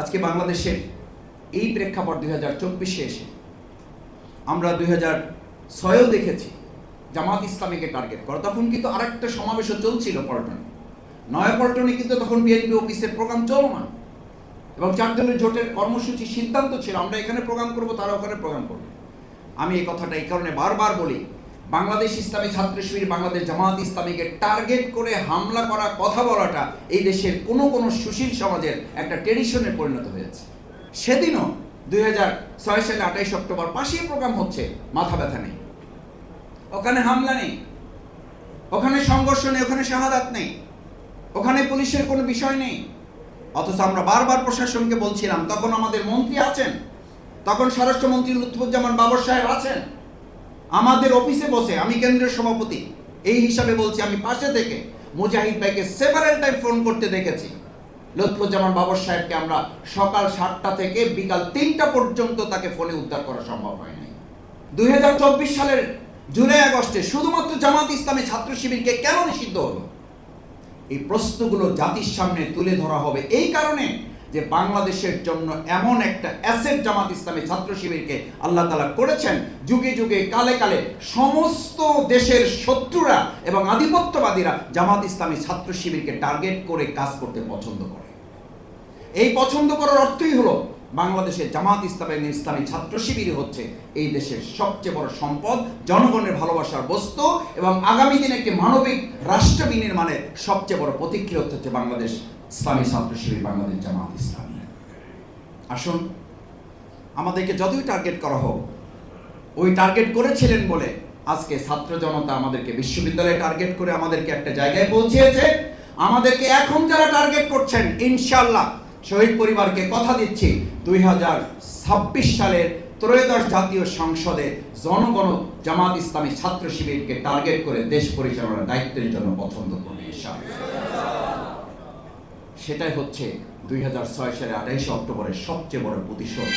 আজকে বাংলাদেশের এই প্রেক্ষাপট দুই হাজার চব্বিশে এসে আমরা দুই হাজার ছয়েও দেখেছি জামাত ইসলামীকে টার্গেট করা। তখন কিন্তু আরেকটা সমাবেশও চলছিল পল্টনে। নয়াপল্টনে কিন্তু তখন বিএনপি অফিসের প্রোগ্রাম চলমান এবং চারজনের জোটের কর্মসূচি সিদ্ধান্ত ছিল, আমরা এখানে প্রোগ্রাম করব, তারা ওখানে প্রোগ্রাম করবে। আমি এই কথাটা এই কারণে বারবার বলি বাংলাদেশ ইসলামী ছাত্র শিবির, বাংলাদেশ জামাত ইসলামীকে টার্গেট করে হামলা করা কথা বলাটা এই দেশের কোনো কোনো সুশীল সমাজের একটা ট্রেডিশনে পরিণত হয়েছে। সেদিনও দুই হাজার ছয় সালে আঠাইশ অক্টোবর পাশেই প্রোগ্রাম হচ্ছে, মাথা ব্যথা নেই। ওখানে হামলা নেই। ওখানে সংঘর্ষ নেই, ওখানে শাহাদাত নেই। ওখানে পুলিশের কোনো বিষয় নেই। অথচ আমরা বারবার প্রশাসনকে বলছিলাম, তখন আমাদের মন্ত্রী আছেন, তখন স্বরাষ্ট্রমন্ত্রী লুৎফুজ্জামান বাবর সাহেব আছেন। আমাদের অফিসে বসে আমি কেন্দ্রের সভাপতি। এই হিসাবে বলছি, আমি পাশে থেকে মুজাহিদ ভাইকে সেভারেল টাইম ফোন করতে দেখেছি। লুৎফুজ্জামান বাবর সাহেবকে আমরা সকাল সাতটা থেকে বিকাল তিনটা পর্যন্ত তাকে ফোনে উদ্ধার করা সম্ভব হয় নাই। দুই সালের জুলাই আগস্টে শুধুমাত্র জামাত ইসলামী ছাত্র শিবিরকে কেন নিষিদ্ধ হলো? এই প্রশ্নগুলো জাতির সামনে তুলে ধরা হবে। এই কারণে যে বাংলাদেশের জন্য এমন একটা অ্যাসেট জামাত ইসলামী ছাত্র শিবিরকে আল্লাহ তালা করেছেন, যুগে যুগে, কালে কালে সমস্ত দেশের শত্রুরা এবং আধিপত্যবাদীরা জামাত ইসলামী ছাত্র শিবিরকে টার্গেট করে কাজ করতে পছন্দ করে। এই পছন্দ করার অর্থই হলো বাংলাদেশের জামাত ইসলামী ইসলামী ছাত্র শিবিরই হচ্ছে এই দেশের সবচেয়ে বড় সম্পদ, জনগণের ভালোবাসার বস্তু এবং আগামী দিনে একটি মানবিক রাষ্ট্র বিনির্মাণের সবচেয়ে বড় প্রতিক্রিয়া হচ্ছে বাংলাদেশ ইসলামী ছাত্র শিবির বাংলাদেশ জামাত ইসলামী। আসুন, আমাদেরকে যতই টার্গেট করা হোক, ওই টার্গেট করেছিলেন বলে আজকে ছাত্র জনতা আমাদেরকে, বিশ্ববিদ্যালয়ে টার্গেট করে আমাদেরকে একটা জায়গায় পৌঁছিয়েছে। আমাদেরকে এখন যারা টার্গেট করছেন ইনশাল্লাহ শহীদ পরিবারকে কথা দিচ্ছি, দুই হাজার ছাব্বিশ সালের ত্রয়োদশ জাতীয় সংসদে জনগণ জামাত ইসলামী ছাত্র শিবিরকে টার্গেট করে দেশ পরিচালনার দায়িত্বের জন্য পছন্দ করবে, ইনশাআল্লাহ। সেটাই হচ্ছে দুই হাজার ছয় সালে আঠাইশে অক্টোবরের সবচেয়ে বড় প্রতিশোধ।